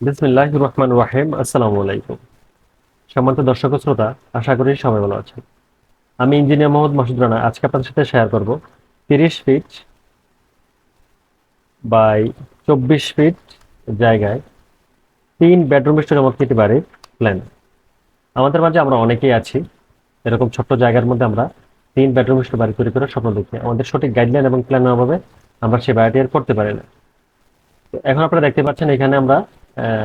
বিসমিল্লাহ রহমান রাহিম আসসালামু আলাইকুম। সম্মানিত দর্শক শ্রোতা, আশা করি সবাই ভালো আছেন। আমি ইঞ্জিনিয়ার মোহাম্মদ মাসুদ রানা, আজকে আপনাদের সাথে শেয়ার করব তিরিশ ফিট বাই চব্বিশ ফিট জায়গায় তিন বেডরুম বিশিষ্ট একটি বাড়ির প্ল্যান আমাদের মাঝে আমরা অনেকেই আছি, এরকম ছোট্ট জায়গার মধ্যে আমরা তিন বেডরুম বিশিষ্ট বাড়ি তৈরি করার স্বপ্ন দেখি। আমাদের সঠিক গাইডলাইন এবং প্ল্যান অভাবে আমরা সেই বাড়িটি আর করতে পারি না। এখন আপনারা দেখতে পাচ্ছেন, এখানে আমরা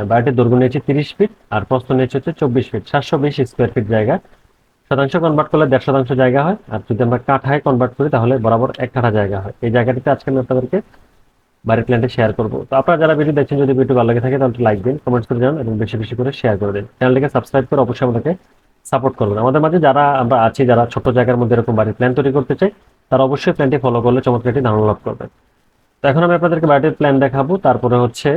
বাড়িটির দৈর্ঘ্য নিয়েছি তিরিশ ফিট আর প্রস্থ নিয়েছি হচ্ছে চব্বিশ ফিট সাতশো বিশ স্কোয়ার ফিট জায়গা। শতাংশ কনভার্ট করলে দেড় শতাংশ জায়গা হয়। আর যদি আমরা কাঠায় কনভার্ট করি, তাহলে বরাবর এক কাঠা জায়গা হয়। এই জায়গাটিতে আজকে আমি আপনাদেরকে বাড়ির প্ল্যানটি শেয়ার করব। তো আপনারা যারা ভিডিও দেখছেন, যদি ভিডিও ভালো লাগে থাকে, তাহলে লাইক দিন কমেন্টস করে জানান এবং বেশি বেশি করে শেয়ার করে দিন। চ্যানেলটিকে সাবস্ক্রাইব করে অবশ্যই আমাদেরকে সাপোর্ট করবেন। আমাদের মাঝে যারা আমরা আছি, যারা ছোট জায়গার মধ্যে এরকম বাড়ির প্ল্যান তৈরি করতে চাই, তারা অবশ্যই প্ল্যানটি ফলো করলে চমৎকার একটি ধারণা লাভ করবেন। তো এখন আমি আপনাদেরকে বাড়িটির প্ল্যান দেখাবো। তারপরে হচ্ছে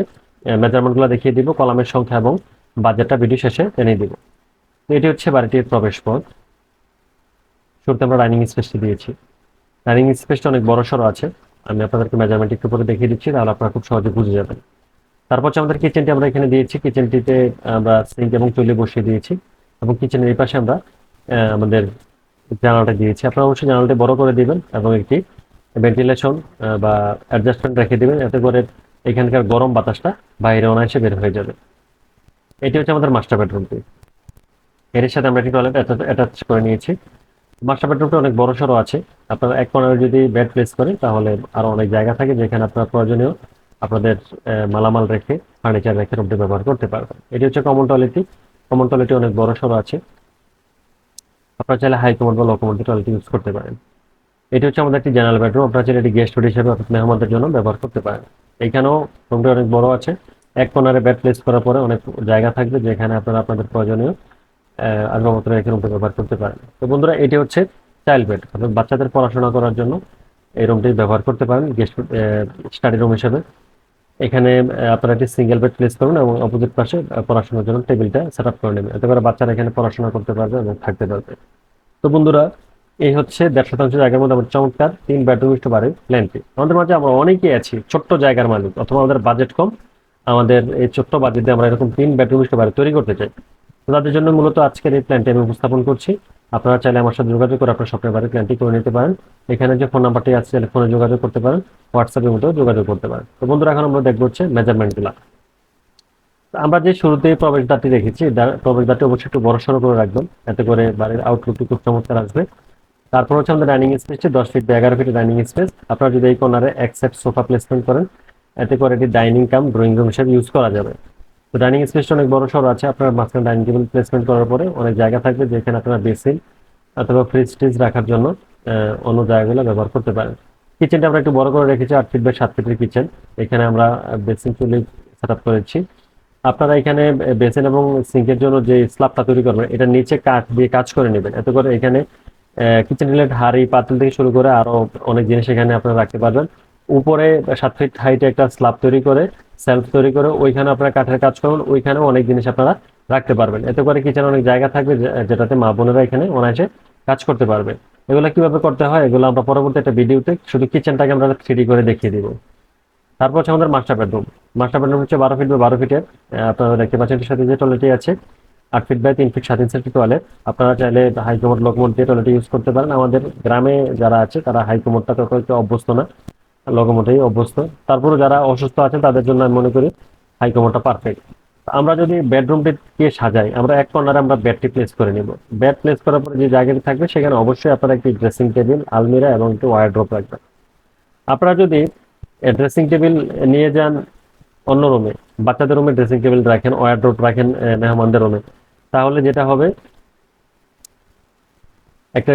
মেজারমেন্টগুলো দেখিয়ে দিব, কলামের সংখ্যা এবং বাজেটটা ভিডিও শেষে জেনে দিব। এটি হচ্ছে বাড়িটির প্রবেশ পথ। শুরুতে আমরা ডাইনিং স্পেসটি দিয়েছি। ডাইনিং স্পেসটা অনেক বড় সড়ো আছে। আমি আপনাদেরকে মেজারমেন্ট একটু পরে দেখিয়ে দিচ্ছি, তাহলে আপনারা খুব সহজে বুঝে যাবেন। তারপর হচ্ছে আমাদের কিচেনটি আমরা এখানে দিয়েছি। কিচেনটিতে আমরা সিঙ্ক এবং চুলি বসিয়ে দিয়েছি এবং কিচেনের এই পাশে আমরা আমাদের জানালাটা দিয়েছি। আপনারা অবশ্যই জানালাটি বড় করে দিবেন এবং একটি ভেন্টিলেশন বা অ্যাডজাস্টমেন্ট রেখে দিবেন। এতে করে এখানকার গরম বাতাসটা বাইরে অনায়াসে বের হয়ে যাবে। এটি হচ্ছে আমাদের মাস্টার বেডরুমটি এর সাথে আমরা একটি টয়লেট অ্যাটাচ করে নিয়েছি। মাস্টার বেডরুমটা অনেক বড় সড়ো আছে। আপনারা এক কর্নারে যদি বেড প্লেস করেন, তাহলে আরও অনেক জায়গা থাকে যেখানে আপনার প্রয়োজনীয় আপনাদের মালামাল রেখে ফার্নিচার রেখে রুমটি ব্যবহার করতে পারবেন। এটি হচ্ছে কমন টয়লেটটি কমন টয়লেটটি অনেক বড় সড়ো আছে। আপনারা চাইলে হাই কমোড বা লো কমোড টয়লেট ইউজ করতে পারেন। এটি হচ্ছে আমাদের একটি জেনারেল বেডরুম আপনারা চাইলে এটি গেস্ট বেড হিসেবে মেহমানদের জন্য ব্যবহার করতে পারেন। এখানেও রুমটি অনেক বড় আছে। এক কর্নারে বেড প্লেস করার পরে অনেক জায়গা থাকবে যেখানে আপনারা আপনাদের প্রয়োজনীয় আসবাবপত্র রেখে রুমটি ব্যবহার করতে পারেন। তো বন্ধুরা, এটি হচ্ছে চাইল্ড বেড অর্থাৎ বাচ্চাদের পড়াশোনা করার জন্য এই রুমটি ব্যবহার করতে পারেন গেস্ট স্টাডি রুম হিসেবে। এখানে আপনারা একটি সিঙ্গেল বেড প্লেস করুন এবং অপোজিট পাশে পড়াশোনার জন্য টেবিলটা সেট আপ করে নেবেন। এতে করে বাচ্চারা এখানে পড়াশোনা করতে পারবে এবং থাকতে পারবে। তো বন্ধুরা এই হচ্ছে দেড় শতাংশ জায়গার মধ্যে আমাদের চমৎকার তিন বেডরুম বিশিষ্ট বাড়ির প্ল্যানটি আমাদের মাঝে আমরা অনেকেই আছি, ছোট্ট জায়গার মালিক, অথবা আমাদের বাজেট কম। আমাদের এই ছোট্ট বাজেটে আমরা এরকম তিন বেডরুম বিশিষ্ট বাড়ি তৈরি করতে চাই। তো তাদের জন্য মূলত আজকের এই প্ল্যানটি আমি উপস্থাপন করছি। আপনারা চাইলে আমার সাথে যোগাযোগ করে আপনার স্বপ্নের বাড়ির প্ল্যানটি করে নিতে পারেন। এখানে যে ফোন নাম্বারটি আছে চাইলে ফোনে যোগাযোগ করতে পারেন হোয়াটসঅ্যাপের মধ্যেও যোগাযোগ করতে পারেন। তো বন্ধুরা, এখন আমরা দেখব হচ্ছে মেজারমেন্টগুলো আমরা যে শুরুতেই প্রবেশদ্বারটি দ্বার- প্রবেশদ্বারটি অবশ্যই একটু বড় সড়ো করে রাখবেন। এতে করে বাড়ির আউটলুকটি খুব চমৎকার আসবে। তারপর হচ্ছে আমাদের ডাইনিং স্পেসটি দশ ফিট বা এগারো ফিট ডাইনিং স্পেস আপনারা যদি এই কর্নারে এক সোফা প্লেসমেন্ট করেন, এতে করে এটি ডাইনিং কাম ড্রয়িং রুম হিসেবে ইউজ করা যাবে। তো ডাইনিং স্পেসটা অনেক বড় সড়ো আছে, আপনার মাঝখানে ডাইনিং টেবিল প্লেসমেন্ট করার পরে অনেক জায়গা থাকবে যেখানে আপনারা বেসিন অথবা ফ্রিজ টিজ রাখার জন্য অন্য জায়গাগুলো ব্যবহার করতে পারেন। কিচেনটা আমরা একটু বড় করে রেখেছি, আট ফিট বাই সাত ফিটের কিচেন এখানে আমরা বেসিন চুলি সেট আপ করেছি। আপনারা এখানে বেসিন এবং সিঙ্কের জন্য যে স্ল্যাবটা তৈরি করবেন, এটা নিচে কাঠ দিয়ে কাজ করে নেবেন। এতে করে এখানে কিচেন রিলেটেড হাড়ি, পাতিল থেকে শুরু করে আরও অনেক জিনিস এখানে আপনারা রাখতে পারবেন। উপরে সাত ফিট হাইটে একটা স্ল্যাব তৈরি করে সেলফ তৈরি করে ওইখানে আপনারা কাঠের কাজ করবেন ওইখানেও অনেক জিনিস আপনারা রাখতে পারবেন। এতে করে কিচেন অনেক জায়গা থাকবে যেটাতে মা বোনেরা এখানে অনায়াসে কাজ করতে পারবে। এগুলো কীভাবে করতে হয়, এগুলো আমরা পরবর্তী একটা ভিডিওতে শুধু কিচেনটাকে আমরা থ্রি করে দেখিয়ে দিব। তারপর হচ্ছে আমাদের মাস্টার বেডরুম মাস্টার বেডরুম হচ্ছে বারো ফিট বা বারো ফিটের আপনারা দেখতে পাচ্ছেন সাথে যে টয়লেটই আছে আট ফিট বাই তিন ফিট টয়লেট আপনারা চাইলে হাই কমোড দিয়ে টয়লেট ইউজ করতে পারেন। আমাদের গ্রামে যারা আছে, তারা হাই তত একটু অভ্যস্ত না। লো অভ্যস্ত। তারপরে যারা অসুস্থ আছেন, তাদের জন্য আমি মনে করি হাই পারফেক্ট আমরা যদি বেডরুমটিকে সাজাই, আমরা এক কর্নারে আমরা বেডটি প্লেস করে নিব। বেড প্লেস করার পরে যে জায়গাটি থাকবে, সেখানে অবশ্যই আপনারা একটি ড্রেসিং টেবিল আলমিরা এবং একটি ওয়ারড্রপ রাখবেন। আপনারা যদি ড্রেসিং টেবিল নিয়ে যান অন্য রুমে বাচ্চাদের রুমে ড্রেসিং টেবিল রাখেন ওয়ারড্রপ রাখেন মেহমানদের রুমে তাহলে যেটা হবে, একটা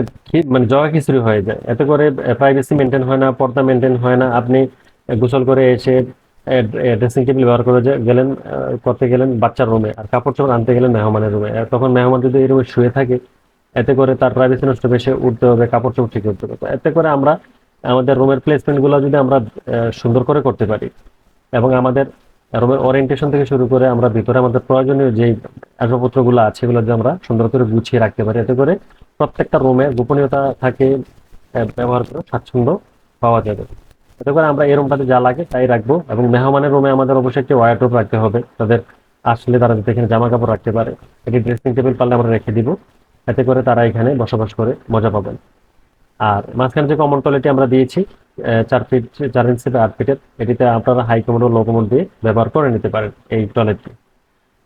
মানে জগা খিচুড়ি হয়ে যায়। এতে করে প্রাইভেসি মেনটেন হয় না, পর্দা মেনটেন হয় না। আপনি গোসল করে এসে ড্রেসিং টেবিল ব্যবহার করে গেলেন করতে গেলেন বাচ্চার রুমে আর কাপড় চোপড় আনতে গেলেন মেহমানের রুমে তখন মেহমান যদি এই রুমে শুয়ে থাকে, এতে করে তার প্রাইভেসি নষ্ট সে উঠতে হবে, কাপড় চোপড় ঠিক করতে হবে। এতে করে আমরা, আমাদের রুমের প্লেসমেন্টগুলো যদি আমরা সুন্দর করে করতে পারি, এবং আমাদের রুমের ওরিয়েন্টেশন থেকে শুরু করে আমরা ভিতরে আমাদের প্রয়োজনীয় যে আসবাবপত্রগুলো আছে সেগুলো যদি আমরা সুন্দর করে গুছিয়ে রাখতে পারি। এতে করে প্রত্যেকটা রুমে গোপনীয়তা থাকে ব্যবহার করে স্বাচ্ছন্দ্য পাওয়া যাবে। এতে করে আমরা এই রুমটাতে যা লাগে তাই রাখব এবং মেহমানের রুমে আমাদের অবশ্যই একটি ওয়ারড্রোপ রাখতে হবে। তাদের আসলে তারা যাতে এখানে জামা কাপড় রাখতে পারে। একটি ড্রেসিং টেবিল পারলে আমরা রেখে দিব। এতে করে তারা এখানে বসবাস করে, মজা পাবেন। আর মাঝখানে যে কমন টয়লেটটি আমরা দিয়েছি চার ফিট চার ইঞ্চি বা আট ফিটের এটিতে আপনারা হাই কমোড ও লো কমোড দিয়ে ব্যবহার করে নিতে পারেন এই টয়লেটটি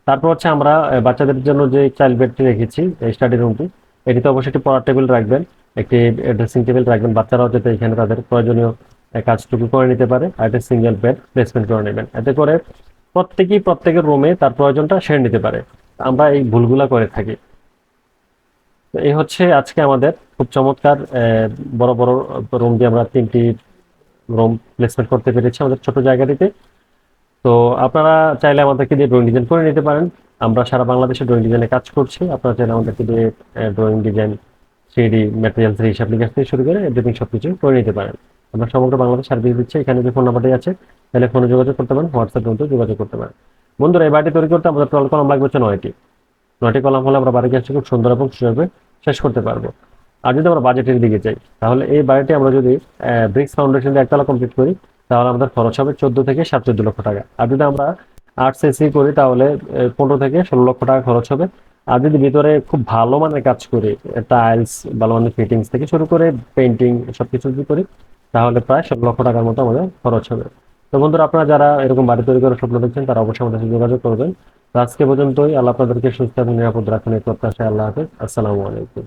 তারপর হচ্ছে আমরা বাচ্চাদের জন্য যে চাইল্ড বেডটি রেখেছি স্টাডি রুমটি এটিতে অবশ্যই একটি পড়ার টেবিল রাখবেন, একটি ড্রেসিং টেবিল রাখবেন। বাচ্চারাও যাতে এখানে তাদের প্রয়োজনীয় কাজটুকু করে নিতে পারে আর একটা সিঙ্গেল বেড প্লেসমেন্ট করে নেবেন। এতে করে প্রত্যেকেই প্রত্যেকের রুমে তার প্রয়োজনটা সেরে নিতে পারে। আমরা এই ভুলগুলা করে থাকি। তো এই হচ্ছে আজকে আমাদের। খুব চমৎকার বড় বড় রুম দিয়ে আমরা তিনটি রুম প্লেসমেন্ট করতে পেরেছি আমাদের ছোট জায়গাটিতে। তো আপনারা চাইলে আমাদেরকে দিয়ে ড্রয়িং ডিজাইন করে নিতে পারেন। আমরা সারা বাংলাদেশে ড্রয়িং ডিজাইনে কাজ করছি। আপনারা চাইলে আমাদেরকে দিয়ে drawing design three D materials হিসাব নিকাশ থেকে শুরু করে এভরিথিং সব কিছু করে নিতে পারেন। আমরা সমগ্র বাংলাদেশ সার্ভিস দিচ্ছি। এখানে যে ফোন নাম্বারটি আছে, তাহলে ফোনে যোগাযোগ করতে পারেন হোয়াটসঅ্যাপ যোগাযোগ করতে পারেন। বন্ধুরা, এই বাড়িটি তৈরি করতে আমাদের টোটাল কলম লাগবে হচ্ছে নয়টি। নয়টি কলম হলে আমরা বাড়ি কাজটি খুব সুন্দর এবং সুযোগে শেষ করতে পারব। আর যদি আমরা বাজেটের দিকে যাই, তাহলে এই বাড়িটি আমরা যদি ব্রিক্স ফাউন্ডেশন দিয়ে একতলা কমপ্লিট করি, তাহলে আমাদের খরচ হবে চোদ্দ থেকে সাত চোদ্দ লক্ষ টাকা। আর যদি আমরা আট সিসি করি, তাহলে পনেরো থেকে ষোলো লক্ষ টাকা খরচ হবে। আর যদি ভিতরে খুব ভালো মানের কাজ করি টাইলস ভালো মানের ফিটিংস থেকে শুরু করে পেন্টিং সবকিছু যদি করি, তাহলে প্রায় ষোলো লক্ষ টাকার মতো আমাদের খরচ হবে। তো বন্ধুরা, আপনারা যারা এরকম বাড়ি তৈরি করার স্বপ্ন দেখছেন, তারা অবশ্যই আমাদের সাথে যোগাযোগ করবেন। তো আজকে পর্যন্তই। আল্লাহ আপনাদেরকে সুস্থ এবং নিরাপদ রাখেন। এই প্রত্যাশায় আল্লাহ হাফেজ। আসসালামু আলাইকুম।